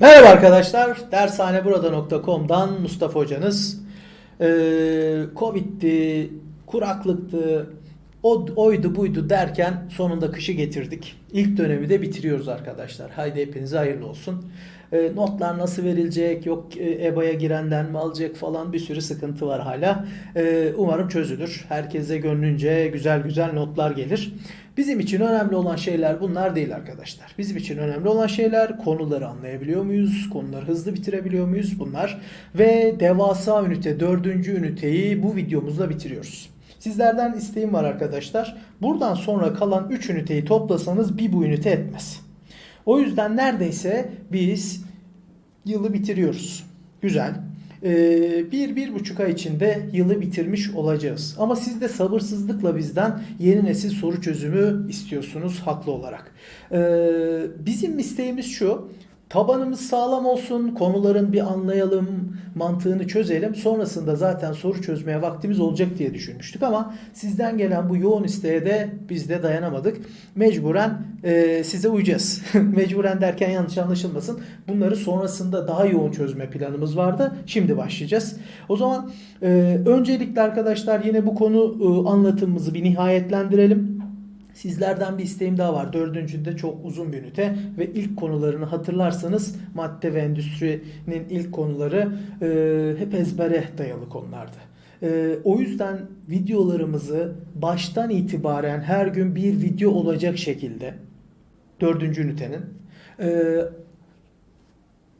Merhaba arkadaşlar, dershaneburada.com'dan Mustafa Hocanız. Ee, Covid'di, kuraklıktı, o, oydu buydu derken sonunda kışı getirdik. İlk dönemi de bitiriyoruz arkadaşlar. Haydi hepinize hayırlı olsun. Ee, notlar nasıl verilecek, yok e, EBA'ya girenden mi alacak falan bir sürü sıkıntı var hala. Ee, umarım çözülür. Herkese gönlünce güzel güzel notlar gelir. Bizim için önemli olan şeyler bunlar değil arkadaşlar. Bizim için önemli olan şeyler konuları anlayabiliyor muyuz? Konuları hızlı bitirebiliyor muyuz? Bunlar. Ve devasa ünite, dördüncü üniteyi bu videomuzda bitiriyoruz. Sizlerden isteğim var arkadaşlar. Buradan sonra kalan 3 üniteyi toplasanız bir bu ünite etmez. O yüzden neredeyse biz yılı bitiriyoruz. Güzel. Ee, bir, bir buçuk ay içinde yılı bitirmiş olacağız. Ama siz de sabırsızlıkla bizden yeni nesil soru çözümü istiyorsunuz haklı olarak. Ee, bizim isteğimiz şu. Tabanımız sağlam olsun, konuların bir anlayalım, mantığını çözelim. Sonrasında zaten soru çözmeye vaktimiz olacak diye düşünmüştük ama sizden gelen bu yoğun isteğe de biz de dayanamadık. Mecburen e, size uyacağız. Mecburen derken yanlış anlaşılmasın. Bunları sonrasında daha yoğun çözme planımız vardı. Şimdi başlayacağız. O zaman e, öncelikle arkadaşlar yine bu konu e, anlatımımızı bir nihayetlendirelim. Sizlerden bir isteğim daha var. Dördüncünde çok uzun bir ünite ve ilk konularını hatırlarsanız madde ve endüstrinin ilk konuları e, hep ezbere dayalı konulardı. E, o yüzden videolarımızı baştan itibaren her gün bir video olacak şekilde dördüncü ünitenin e,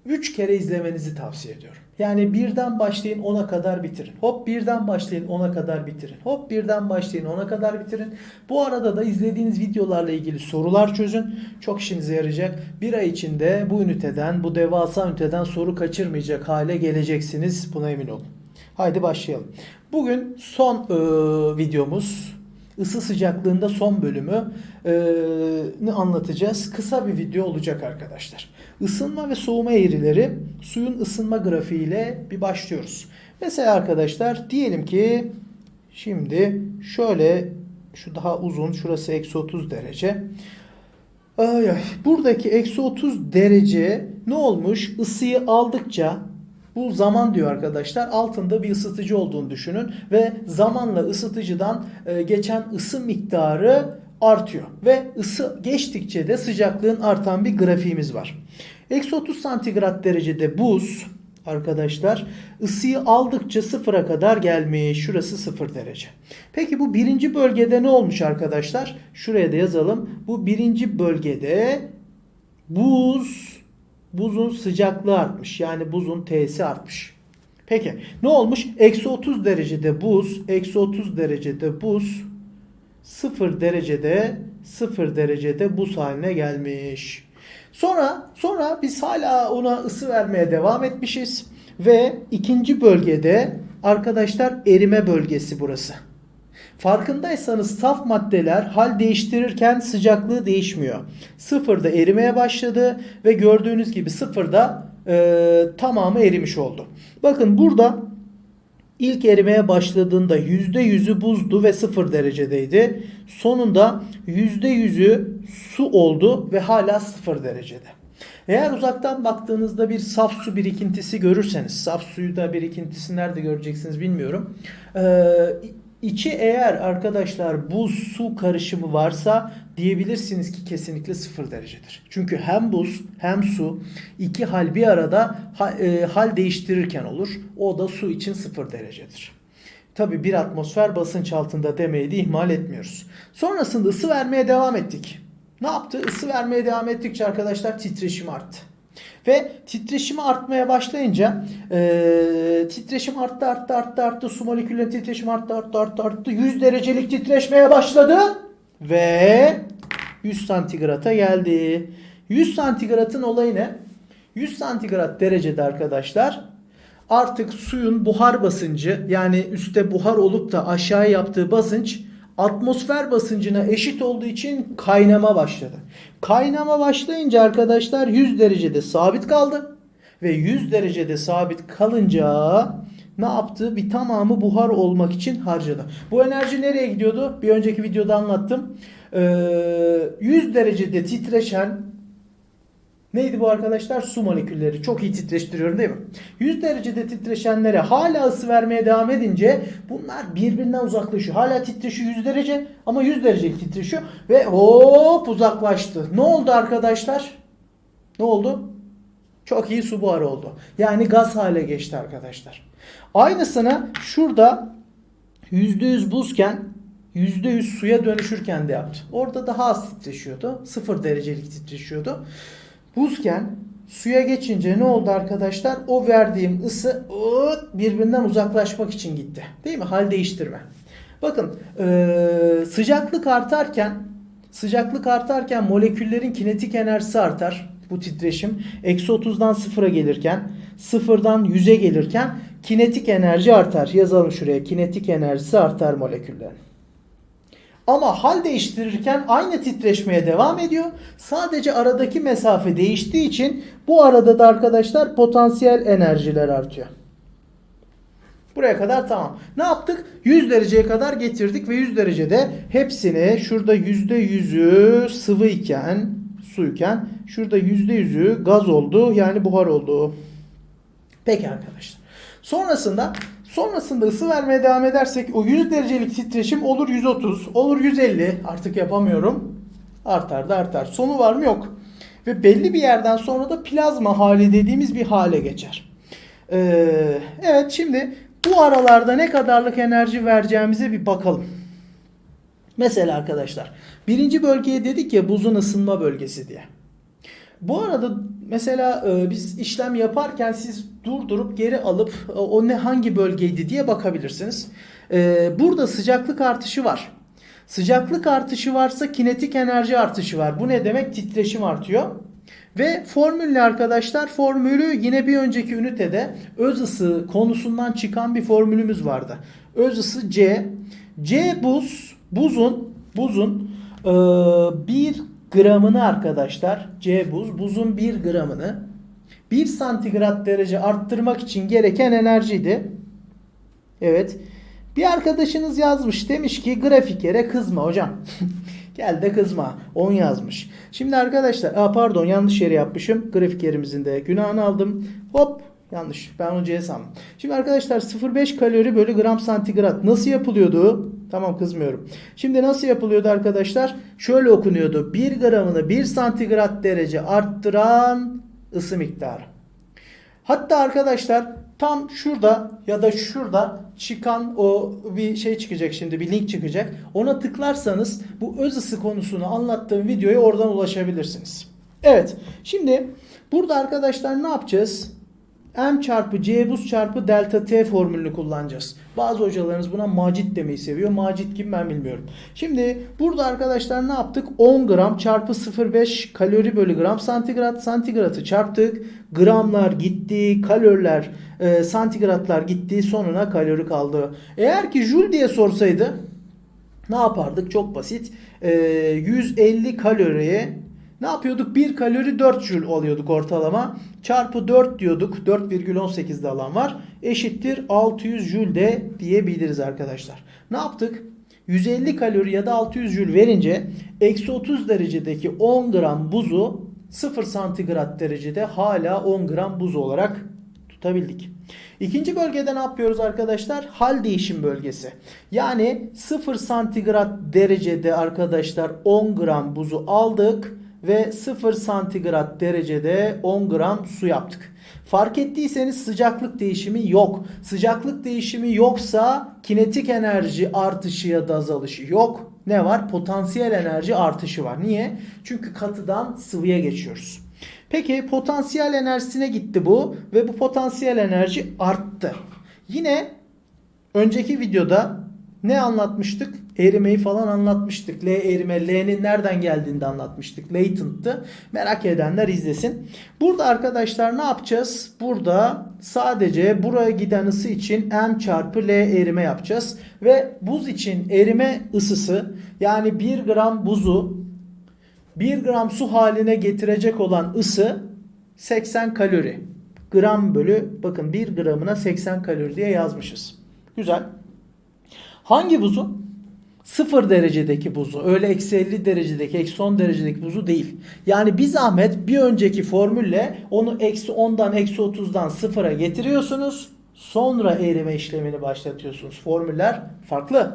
üç kere izlemenizi tavsiye ediyorum. Yani birden başlayın ona kadar bitirin. Hop birden başlayın ona kadar bitirin. Hop birden başlayın ona kadar bitirin. Bu arada da izlediğiniz videolarla ilgili sorular çözün. Çok işinize yarayacak. Bir ay içinde bu üniteden, bu devasa üniteden soru kaçırmayacak hale geleceksiniz. Buna emin olun. Haydi başlayalım. Bugün son e, videomuz ısı sıcaklığında son bölümü e, anlatacağız. Kısa bir video olacak arkadaşlar. Isınma ve soğuma eğrileri suyun ısınma grafiğiyle bir başlıyoruz. Mesela arkadaşlar diyelim ki şimdi şöyle şu daha uzun şurası eksi 30 derece. Ay ay. Buradaki eksi 30 derece ne olmuş? Isıyı aldıkça bu zaman diyor arkadaşlar. Altında bir ısıtıcı olduğunu düşünün ve zamanla ısıtıcıdan e, geçen ısı miktarı artıyor ve ısı geçtikçe de sıcaklığın artan bir grafiğimiz var. Eksi 30 santigrat derecede buz arkadaşlar ısıyı aldıkça sıfıra kadar gelmiş. Şurası sıfır derece. Peki bu birinci bölgede ne olmuş arkadaşlar? Şuraya da yazalım. Bu birinci bölgede buz buzun sıcaklığı artmış. Yani buzun T'si artmış. Peki ne olmuş? Eksi 30 derecede buz, eksi 30 derecede buz, 0 derecede 0 derecede buz haline gelmiş. Sonra sonra biz hala ona ısı vermeye devam etmişiz ve ikinci bölgede arkadaşlar erime bölgesi burası. Farkındaysanız saf maddeler hal değiştirirken sıcaklığı değişmiyor. Sıfırda erimeye başladı ve gördüğünüz gibi sıfırda e, tamamı erimiş oldu. Bakın burada ilk erimeye başladığında %100'ü buzdu ve 0 derecedeydi. Sonunda %100'ü su oldu ve hala 0 derecede. Eğer uzaktan baktığınızda bir saf su birikintisi görürseniz, saf suyu da birikintisi nerede göreceksiniz bilmiyorum. Ee, içi eğer arkadaşlar buz su karışımı varsa diyebilirsiniz ki kesinlikle 0 derecedir. Çünkü hem buz hem su iki hal bir arada e, hal değiştirirken olur. O da su için 0 derecedir. Tabi bir atmosfer basınç altında demeyi de ihmal etmiyoruz. Sonrasında ısı vermeye devam ettik. Ne yaptı? Isı vermeye devam ettikçe arkadaşlar titreşim arttı. Ve titreşimi artmaya başlayınca e, titreşim arttı arttı arttı arttı su moleküllerinin titreşimi arttı arttı arttı arttı 100 derecelik titreşmeye başladı ve 100 santigrata geldi. 100 santigratın olayı ne? 100 santigrat derecede arkadaşlar artık suyun buhar basıncı yani üstte buhar olup da aşağı yaptığı basınç atmosfer basıncına eşit olduğu için kaynama başladı. Kaynama başlayınca arkadaşlar 100 derecede sabit kaldı. Ve 100 derecede sabit kalınca ne yaptı? Bir tamamı buhar olmak için harcadı. Bu enerji nereye gidiyordu? Bir önceki videoda anlattım. Ee, 100 derecede titreşen Neydi bu arkadaşlar? Su molekülleri. Çok iyi titreştiriyorum değil mi? 100 derecede titreşenlere hala ısı vermeye devam edince bunlar birbirinden uzaklaşıyor. Hala titreşiyor 100 derece ama 100 derece titreşiyor ve hop uzaklaştı. Ne oldu arkadaşlar? Ne oldu? Çok iyi su buharı oldu. Yani gaz hale geçti arkadaşlar. Aynısını şurada %100 buzken %100 suya dönüşürken de yaptı. Orada daha az titreşiyordu. 0 derecelik titreşiyordu. Buzken suya geçince ne oldu arkadaşlar? O verdiğim ısı birbirinden uzaklaşmak için gitti. Değil mi? Hal değiştirme. Bakın eee, sıcaklık artarken sıcaklık artarken moleküllerin kinetik enerjisi artar. Bu titreşim eksi 30'dan sıfıra gelirken sıfırdan 100'e gelirken kinetik enerji artar. Yazalım şuraya. Kinetik enerjisi artar moleküllerin. Ama hal değiştirirken aynı titreşmeye devam ediyor. Sadece aradaki mesafe değiştiği için bu arada da arkadaşlar potansiyel enerjiler artıyor. Buraya kadar tamam. Ne yaptık? 100 dereceye kadar getirdik ve 100 derecede hepsini şurada %100'ü sıvı iken, suyken şurada %100'ü gaz oldu yani buhar oldu. Peki arkadaşlar. Sonrasında sonrasında ısı vermeye devam edersek o 100 derecelik titreşim olur 130, olur 150 artık yapamıyorum. Artar da artar. Sonu var mı? Yok. Ve belli bir yerden sonra da plazma hali dediğimiz bir hale geçer. Ee, evet şimdi bu aralarda ne kadarlık enerji vereceğimize bir bakalım. Mesela arkadaşlar birinci bölgeye dedik ya buzun ısınma bölgesi diye. Bu arada mesela e, biz işlem yaparken siz durdurup geri alıp e, o ne hangi bölgeydi diye bakabilirsiniz. E, burada sıcaklık artışı var. Sıcaklık artışı varsa kinetik enerji artışı var. Bu ne demek? Titreşim artıyor. Ve formülle arkadaşlar formülü yine bir önceki ünitede öz ısı konusundan çıkan bir formülümüz vardı. Öz ısı C. C buz, buzun, buzun e, bir gramını arkadaşlar C buz, buzun bir gramını 1 santigrat derece arttırmak için gereken enerjiydi. Evet. Bir arkadaşınız yazmış demiş ki grafik yere kızma hocam. Gel de kızma. 10 yazmış. Şimdi arkadaşlar aa pardon yanlış yere yapmışım. Grafik yerimizin de günahını aldım. Hop yanlış. Ben onu sandım. Şimdi arkadaşlar 0,5 kalori bölü gram santigrat nasıl yapılıyordu? Tamam kızmıyorum. Şimdi nasıl yapılıyordu arkadaşlar? Şöyle okunuyordu. 1 gramını 1 santigrat derece arttıran ısı miktarı. Hatta arkadaşlar tam şurada ya da şurada çıkan o bir şey çıkacak şimdi bir link çıkacak. Ona tıklarsanız bu öz ısı konusunu anlattığım videoya oradan ulaşabilirsiniz. Evet şimdi burada arkadaşlar ne yapacağız? M çarpı C buz çarpı delta T formülünü kullanacağız. Bazı hocalarınız buna macit demeyi seviyor. Macit kim ben bilmiyorum. Şimdi burada arkadaşlar ne yaptık? 10 gram çarpı 0,5 kalori bölü gram santigrat. Santigratı çarptık. Gramlar gitti. Kaloriler e, santigratlar gitti. Sonuna kalori kaldı. Eğer ki joule diye sorsaydı ne yapardık? Çok basit. E, 150 kaloriye ne yapıyorduk? 1 kalori 4 joule alıyorduk ortalama. Çarpı 4 diyorduk. 4,18'de alan var. Eşittir 600 joule de diyebiliriz arkadaşlar. Ne yaptık? 150 kalori ya da 600 joule verince eksi 30 derecedeki 10 gram buzu 0 santigrat derecede hala 10 gram buz olarak tutabildik. İkinci bölgede ne yapıyoruz arkadaşlar? Hal değişim bölgesi. Yani 0 santigrat derecede arkadaşlar 10 gram buzu aldık ve 0 santigrat derecede 10 gram su yaptık. Fark ettiyseniz sıcaklık değişimi yok. Sıcaklık değişimi yoksa kinetik enerji artışı ya da azalışı yok. Ne var? Potansiyel enerji artışı var. Niye? Çünkü katıdan sıvıya geçiyoruz. Peki potansiyel enerjisine gitti bu ve bu potansiyel enerji arttı. Yine önceki videoda ne anlatmıştık? Erimeyi falan anlatmıştık. L erime, L'nin nereden geldiğini de anlatmıştık. Latent'tı. Merak edenler izlesin. Burada arkadaşlar ne yapacağız? Burada sadece buraya giden ısı için M çarpı L erime yapacağız. Ve buz için erime ısısı yani 1 gram buzu 1 gram su haline getirecek olan ısı 80 kalori. Gram bölü bakın 1 gramına 80 kalori diye yazmışız. Güzel. Hangi buzu? 0 derecedeki buzu. Öyle eksi 50 derecedeki, eksi 10 derecedeki buzu değil. Yani bir zahmet bir önceki formülle onu eksi 10'dan eksi 30'dan 0'a getiriyorsunuz. Sonra erime işlemini başlatıyorsunuz. Formüller farklı.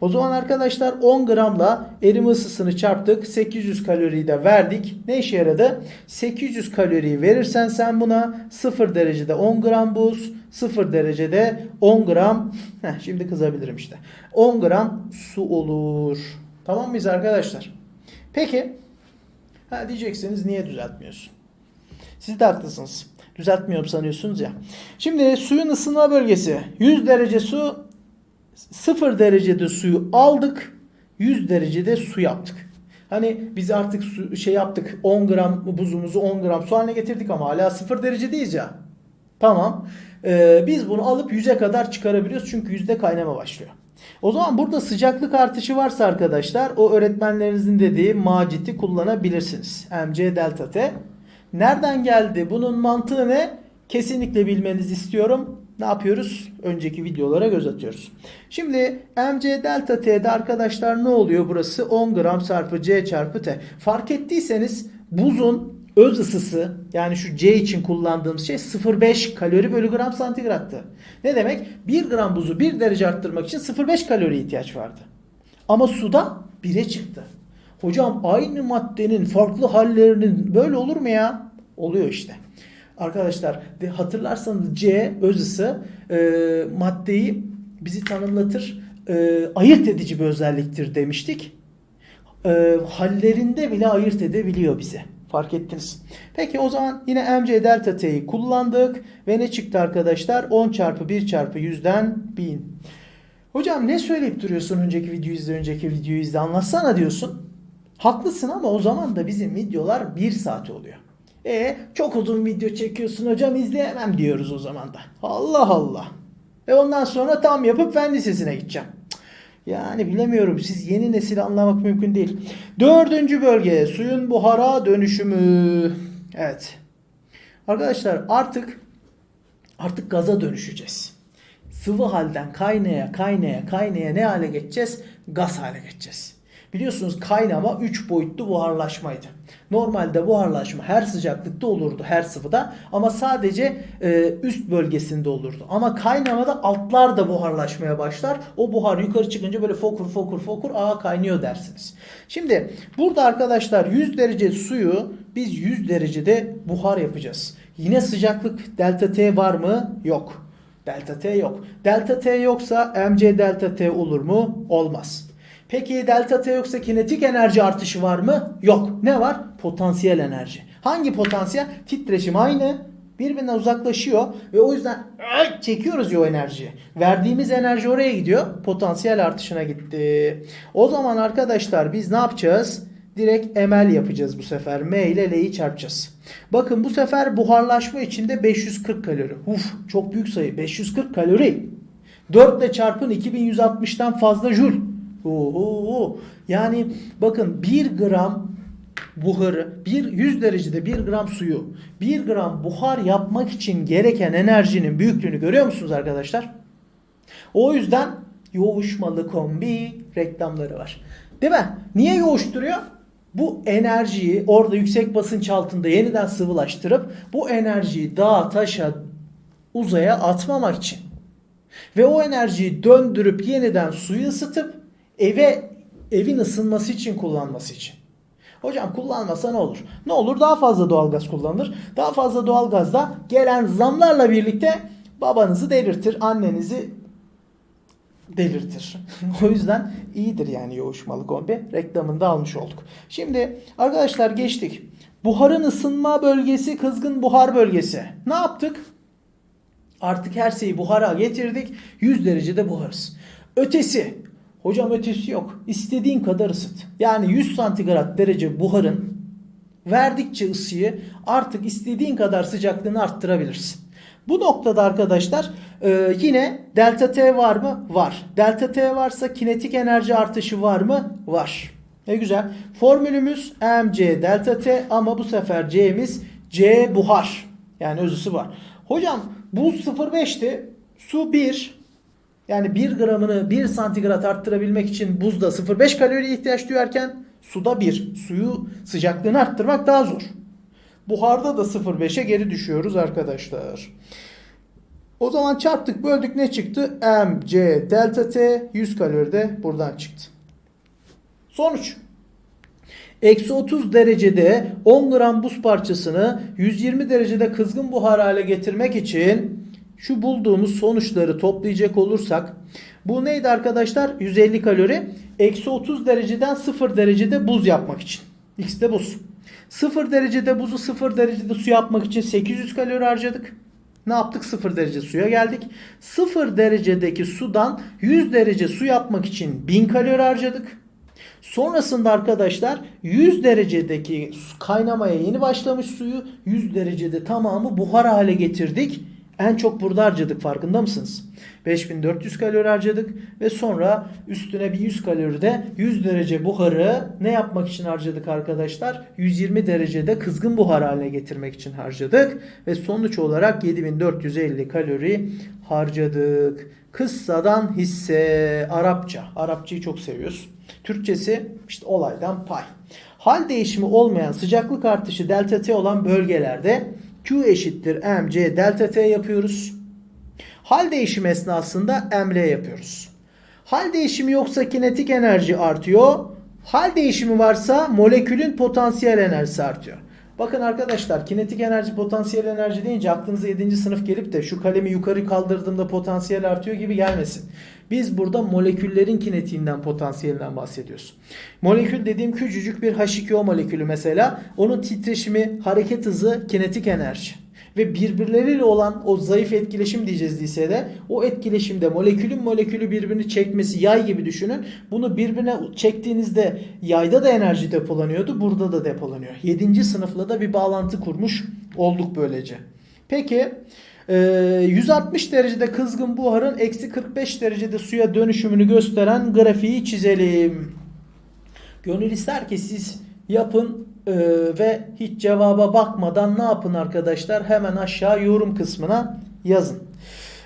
O zaman arkadaşlar 10 gramla erime ısısını çarptık. 800 kaloriyi de verdik. Ne işe yaradı? 800 kaloriyi verirsen sen buna 0 derecede 10 gram buz, 0 derecede 10 gram heh, şimdi kızabilirim işte. 10 gram su olur. Tamam mıyız arkadaşlar? Peki ha diyeceksiniz niye düzeltmiyorsun? Siz de haklısınız. Düzeltmiyorum sanıyorsunuz ya. Şimdi suyun ısınma bölgesi 100 derece su 0 derecede suyu aldık 100 derecede su yaptık. Hani biz artık su, şey yaptık 10 gram buzumuzu 10 gram su haline getirdik ama hala 0 derecedeyiz ya. Tamam. Ee, biz bunu alıp 100'e kadar çıkarabiliyoruz çünkü yüzde kaynama başlıyor. O zaman burada sıcaklık artışı varsa arkadaşlar o öğretmenlerinizin dediği maciti kullanabilirsiniz. MC delta T. Nereden geldi? Bunun mantığı ne? Kesinlikle bilmenizi istiyorum. Ne yapıyoruz? Önceki videolara göz atıyoruz. Şimdi MC delta T'de arkadaşlar ne oluyor burası? 10 gram çarpı C çarpı T. Fark ettiyseniz buzun öz ısısı yani şu C için kullandığımız şey 0,5 kalori bölü gram santigrattı. Ne demek? 1 gram buzu 1 derece arttırmak için 0,5 kalori ihtiyaç vardı. Ama suda 1'e çıktı. Hocam aynı maddenin farklı hallerinin böyle olur mu ya? Oluyor işte. Arkadaşlar hatırlarsanız C öz ısı e, maddeyi bizi tanımlatır. E, ayırt edici bir özelliktir demiştik. E, hallerinde bile ayırt edebiliyor bize. Fark ettiniz. Peki o zaman yine MC delta T'yi kullandık. Ve ne çıktı arkadaşlar? 10 çarpı 1 çarpı 100'den 1000. Hocam ne söyleyip duruyorsun önceki videoyu izle, önceki videoyu izle anlatsana diyorsun. Haklısın ama o zaman da bizim videolar 1 saat oluyor. E çok uzun video çekiyorsun hocam izleyemem diyoruz o zaman da. Allah Allah. Ve ondan sonra tam yapıp fen lisesine gideceğim. Yani bilemiyorum. Siz yeni nesili anlamak mümkün değil. Dördüncü bölge suyun buhara dönüşümü. Evet. Arkadaşlar artık artık gaza dönüşeceğiz. Sıvı halden kaynaya kaynaya kaynaya ne hale geçeceğiz? Gaz hale geçeceğiz. Biliyorsunuz kaynama 3 boyutlu buharlaşmaydı. Normalde buharlaşma her sıcaklıkta olurdu her sıvıda ama sadece e, üst bölgesinde olurdu. Ama kaynamada altlar da buharlaşmaya başlar. O buhar yukarı çıkınca böyle fokur fokur fokur aa kaynıyor dersiniz. Şimdi burada arkadaşlar 100 derece suyu biz 100 derecede buhar yapacağız. Yine sıcaklık delta T var mı? Yok. Delta T yok. Delta T yoksa MC delta T olur mu? Olmaz. Peki delta T yoksa kinetik enerji artışı var mı? Yok. Ne var? Potansiyel enerji. Hangi potansiyel? Titreşim aynı. Birbirinden uzaklaşıyor ve o yüzden çekiyoruz ya o enerjiyi. Verdiğimiz enerji oraya gidiyor. Potansiyel artışına gitti. O zaman arkadaşlar biz ne yapacağız? Direkt ML yapacağız bu sefer. M ile L'yi çarpacağız. Bakın bu sefer buharlaşma içinde 540 kalori. Uf çok büyük sayı. 540 kalori. 4 ile çarpın 2160'tan fazla jül. Oo, yani bakın 1 gram buharı, bir 100 derecede 1 gram suyu 1 gram buhar yapmak için gereken enerjinin büyüklüğünü görüyor musunuz arkadaşlar? O yüzden yoğuşmalı kombi reklamları var. Değil mi? Niye yoğuşturuyor? Bu enerjiyi orada yüksek basınç altında yeniden sıvılaştırıp bu enerjiyi dağa, taşa, uzaya atmamak için. Ve o enerjiyi döndürüp yeniden suyu ısıtıp eve evin ısınması için kullanması için. Hocam kullanmasa ne olur? Ne olur? Daha fazla doğalgaz kullanılır. Daha fazla doğalgazda gelen zamlarla birlikte babanızı delirtir, annenizi delirtir. o yüzden iyidir yani yoğuşmalı kombi. Reklamını da almış olduk. Şimdi arkadaşlar geçtik. Buharın ısınma bölgesi kızgın buhar bölgesi. Ne yaptık? Artık her şeyi buhara getirdik. 100 derecede buharız. Ötesi. Hocam ötesi yok. İstediğin kadar ısıt. Yani 100 santigrat derece buharın verdikçe ısıyı artık istediğin kadar sıcaklığını arttırabilirsin. Bu noktada arkadaşlar e, yine delta T var mı? Var. Delta T varsa kinetik enerji artışı var mı? Var. Ne güzel. Formülümüz mc delta T ama bu sefer C'miz C buhar. Yani özüsü var. Hocam buz 0.5'ti. Su 1. Yani 1 gramını 1 santigrat arttırabilmek için buzda 0,5 kalori ihtiyaç duyarken suda 1. Suyu sıcaklığını arttırmak daha zor. Buharda da 0,5'e geri düşüyoruz arkadaşlar. O zaman çarptık böldük ne çıktı? mc delta t 100 kalori de buradan çıktı. Sonuç. Eksi 30 derecede 10 gram buz parçasını 120 derecede kızgın buhar hale getirmek için şu bulduğumuz sonuçları toplayacak olursak bu neydi arkadaşlar? 150 kalori. Eksi 30 dereceden 0 derecede buz yapmak için. X de buz. 0 derecede buzu 0 derecede su yapmak için 800 kalori harcadık. Ne yaptık? 0 derece suya geldik. 0 derecedeki sudan 100 derece su yapmak için 1000 kalori harcadık. Sonrasında arkadaşlar 100 derecedeki kaynamaya yeni başlamış suyu 100 derecede tamamı buhar hale getirdik. En çok burada harcadık farkında mısınız? 5400 kalori harcadık ve sonra üstüne bir 100 kalori de 100 derece buharı ne yapmak için harcadık arkadaşlar? 120 derecede kızgın buhar haline getirmek için harcadık ve sonuç olarak 7450 kalori harcadık. Kıssadan hisse Arapça. Arapçayı çok seviyoruz. Türkçesi işte olaydan pay. Hal değişimi olmayan sıcaklık artışı delta T olan bölgelerde Q eşittir mc delta T yapıyoruz. Hal değişimi esnasında ml yapıyoruz. Hal değişimi yoksa kinetik enerji artıyor. Hal değişimi varsa molekülün potansiyel enerjisi artıyor. Bakın arkadaşlar kinetik enerji potansiyel enerji deyince aklınıza 7. sınıf gelip de şu kalemi yukarı kaldırdığımda potansiyel artıyor gibi gelmesin. Biz burada moleküllerin kinetiğinden potansiyelinden bahsediyoruz. Molekül dediğim küçücük bir H2O molekülü mesela onun titreşimi, hareket hızı, kinetik enerji ve birbirleriyle olan o zayıf etkileşim diyeceğiz lisede. O etkileşimde molekülün molekülü birbirini çekmesi yay gibi düşünün. Bunu birbirine çektiğinizde yayda da enerji depolanıyordu. Burada da depolanıyor. 7. sınıfla da bir bağlantı kurmuş olduk böylece. Peki e, 160 derecede kızgın buharın eksi 45 derecede suya dönüşümünü gösteren grafiği çizelim. Gönül ister ki siz yapın e, ve hiç cevaba bakmadan ne yapın arkadaşlar? Hemen aşağı yorum kısmına yazın.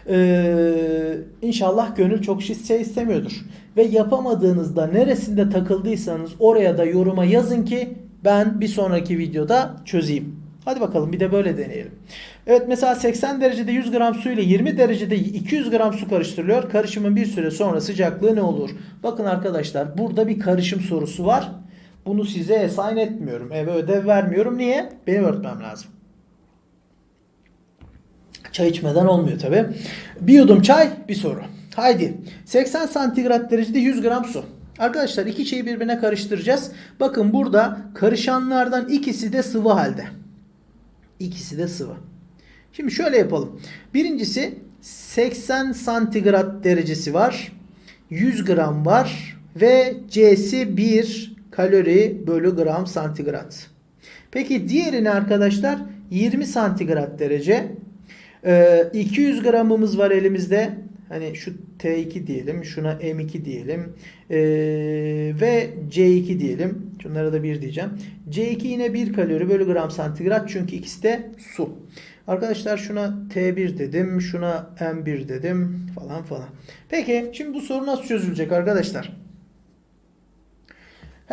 E, inşallah gönül çok şey istemiyordur. Ve yapamadığınızda neresinde takıldıysanız oraya da yoruma yazın ki ben bir sonraki videoda çözeyim. Hadi bakalım bir de böyle deneyelim. Evet mesela 80 derecede 100 gram su ile 20 derecede 200 gram su karıştırılıyor. Karışımın bir süre sonra sıcaklığı ne olur? Bakın arkadaşlar burada bir karışım sorusu var. Bunu size assign etmiyorum. Eve ödev vermiyorum. Niye? Benim öğretmem lazım. Çay içmeden olmuyor tabi. Bir yudum çay bir soru. Haydi. 80 santigrat derecede 100 gram su. Arkadaşlar iki şeyi birbirine karıştıracağız. Bakın burada karışanlardan ikisi de sıvı halde. İkisi de sıvı. Şimdi şöyle yapalım. Birincisi 80 santigrat derecesi var. 100 gram var. Ve C'si 1 kalori bölü gram santigrat. Peki diğerini arkadaşlar 20 santigrat derece. Ee, 200 gramımız var elimizde. Hani şu T2 diyelim, şuna M2 diyelim ee, ve C2 diyelim. Şunlara da 1 diyeceğim. C2 yine 1 kalori bölü gram santigrat çünkü ikisi de su. Arkadaşlar şuna T1 dedim, şuna M1 dedim falan falan. Peki şimdi bu soru nasıl çözülecek arkadaşlar?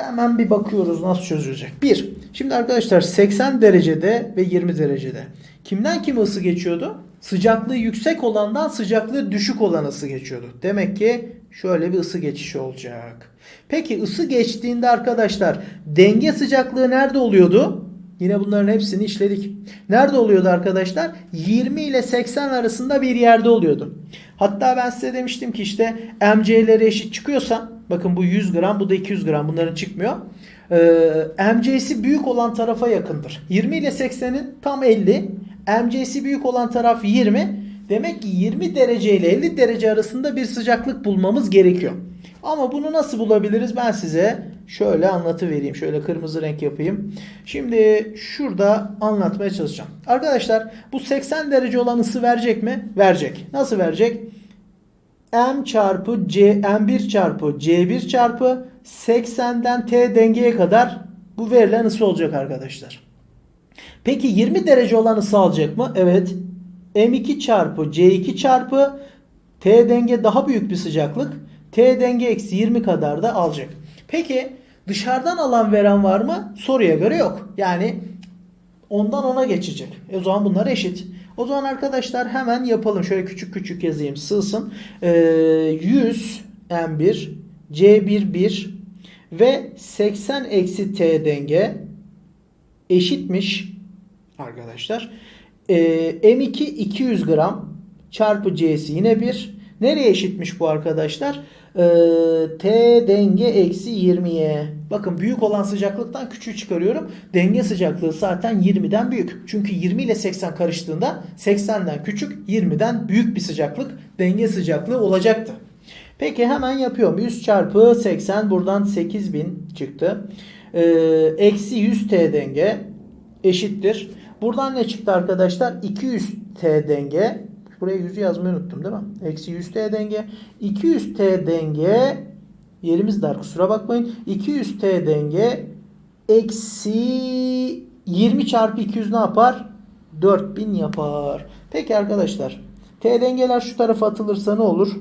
Hemen bir bakıyoruz nasıl çözülecek. 1. Şimdi arkadaşlar 80 derecede ve 20 derecede. Kimden kime ısı geçiyordu? Sıcaklığı yüksek olandan sıcaklığı düşük olan ısı geçiyordu. Demek ki şöyle bir ısı geçişi olacak. Peki ısı geçtiğinde arkadaşlar denge sıcaklığı nerede oluyordu? Yine bunların hepsini işledik. Nerede oluyordu arkadaşlar? 20 ile 80 arasında bir yerde oluyordu. Hatta ben size demiştim ki işte MC'leri eşit çıkıyorsa bakın bu 100 gram bu da 200 gram bunların çıkmıyor. Ee, MC'si büyük olan tarafa yakındır. 20 ile 80'in tam 50. MC'si büyük olan taraf 20. Demek ki 20 derece ile 50 derece arasında bir sıcaklık bulmamız gerekiyor. Ama bunu nasıl bulabiliriz ben size şöyle anlatı vereyim. Şöyle kırmızı renk yapayım. Şimdi şurada anlatmaya çalışacağım. Arkadaşlar bu 80 derece olan ısı verecek mi? Verecek. Nasıl verecek? M çarpı C M1 çarpı C1 çarpı 80'den T dengeye kadar bu verilen ısı olacak arkadaşlar. Peki 20 derece olan ısı alacak mı? Evet. M2 çarpı C2 çarpı T denge daha büyük bir sıcaklık. T denge eksi 20 kadar da alacak. Peki dışarıdan alan veren var mı? Soruya göre yok. Yani ondan ona geçecek. E o zaman bunlar eşit. O zaman arkadaşlar hemen yapalım. Şöyle küçük küçük yazayım sığsın. Ee, 100 M1 C1 1 ve 80 eksi T denge eşitmiş arkadaşlar. Ee, M2 200 gram çarpı C'si yine 1. Nereye eşitmiş bu arkadaşlar? Ee, T denge eksi 20'ye. Bakın büyük olan sıcaklıktan küçüğü çıkarıyorum. Denge sıcaklığı zaten 20'den büyük. Çünkü 20 ile 80 karıştığında 80'den küçük 20'den büyük bir sıcaklık denge sıcaklığı olacaktı. Peki hemen yapıyorum. 100 çarpı 80 buradan 8000 çıktı. Ee, eksi 100 T denge eşittir. Buradan ne çıktı arkadaşlar? 200 T denge. Buraya 100'ü yazmayı unuttum değil mi? Eksi 100 T denge. 200 T denge yerimiz dar kusura bakmayın. 200 T denge eksi 20 çarpı 200 ne yapar? 4000 yapar. Peki arkadaşlar. T dengeler şu tarafa atılırsa ne olur?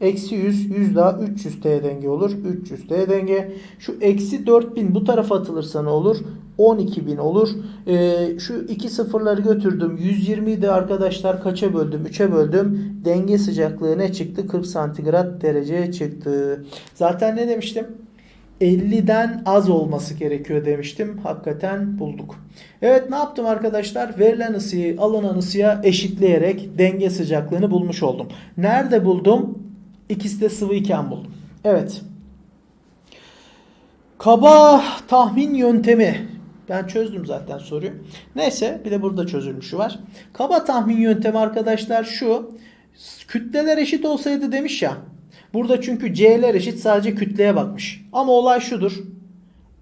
Eksi 100, 100 daha 300 T denge olur. 300 T denge. Şu eksi 4000 bu tarafa atılırsa ne olur? 12.000 olur. Ee, şu iki sıfırları götürdüm. 120'yi de arkadaşlar kaça böldüm? 3'e böldüm. Denge sıcaklığı ne çıktı? 40 santigrat derece çıktı. Zaten ne demiştim? 50'den az olması gerekiyor demiştim. Hakikaten bulduk. Evet ne yaptım arkadaşlar? Verilen ısıyı alınan ısıya eşitleyerek denge sıcaklığını bulmuş oldum. Nerede buldum? İkisi de sıvı iken buldum. Evet. Kaba tahmin yöntemi. Ben çözdüm zaten soruyu. Neyse bir de burada çözülmüşü var. Kaba tahmin yöntemi arkadaşlar şu. Kütleler eşit olsaydı demiş ya. Burada çünkü C'ler eşit sadece kütleye bakmış. Ama olay şudur.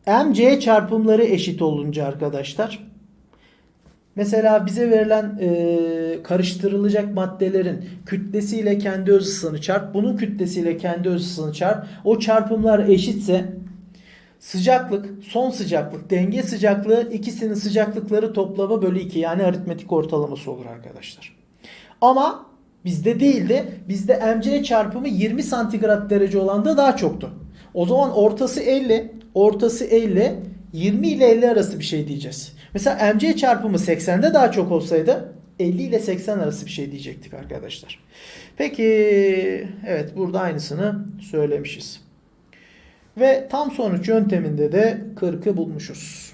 MC çarpımları eşit olunca arkadaşlar. Mesela bize verilen e, karıştırılacak maddelerin kütlesiyle kendi öz ısısını çarp. Bunun kütlesiyle kendi öz ısısını çarp. O çarpımlar eşitse sıcaklık, son sıcaklık, denge sıcaklığı ikisinin sıcaklıkları toplamı bölü 2 yani aritmetik ortalaması olur arkadaşlar. Ama bizde değildi. Bizde MC çarpımı 20 santigrat derece olan da daha çoktu. O zaman ortası 50, ortası 50, 20 ile 50 arası bir şey diyeceğiz. Mesela MC çarpımı 80'de daha çok olsaydı 50 ile 80 arası bir şey diyecektik arkadaşlar. Peki evet burada aynısını söylemişiz. Ve tam sonuç yönteminde de 40'ı bulmuşuz.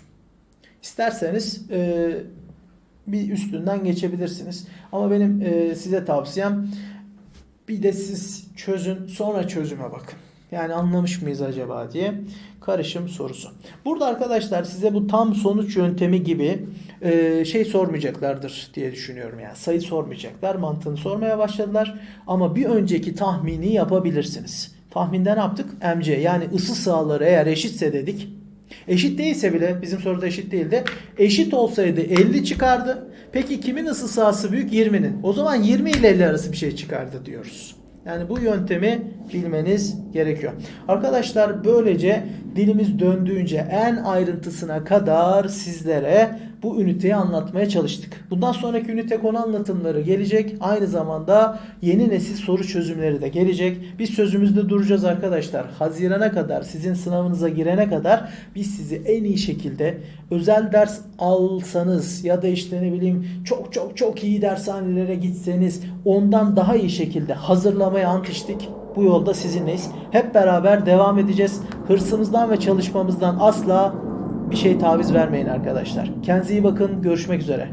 İsterseniz e, bir üstünden geçebilirsiniz. Ama benim e, size tavsiyem bir de siz çözün sonra çözüme bakın. Yani anlamış mıyız acaba diye karışım sorusu. Burada arkadaşlar size bu tam sonuç yöntemi gibi e, şey sormayacaklardır diye düşünüyorum. Yani sayı sormayacaklar, mantığını sormaya başladılar. Ama bir önceki tahmini yapabilirsiniz. Tahminde ne yaptık? MC yani ısı sahaları eğer eşitse dedik. Eşit değilse bile bizim soruda eşit değildi. Eşit olsaydı 50 çıkardı. Peki kimin ısı sahası büyük? 20'nin. O zaman 20 ile 50 arası bir şey çıkardı diyoruz. Yani bu yöntemi bilmeniz gerekiyor. Arkadaşlar böylece dilimiz döndüğünce en ayrıntısına kadar sizlere bu üniteyi anlatmaya çalıştık. Bundan sonraki ünite konu anlatımları gelecek. Aynı zamanda yeni nesil soru çözümleri de gelecek. Biz sözümüzde duracağız arkadaşlar. Hazirana kadar sizin sınavınıza girene kadar biz sizi en iyi şekilde özel ders alsanız ya da işte ne bileyim çok çok çok iyi dershanelere gitseniz ondan daha iyi şekilde hazırlamaya ant. Bu yolda sizinleyiz. Hep beraber devam edeceğiz. Hırsımızdan ve çalışmamızdan asla bir şey taviz vermeyin arkadaşlar. Kendinize iyi bakın. Görüşmek üzere.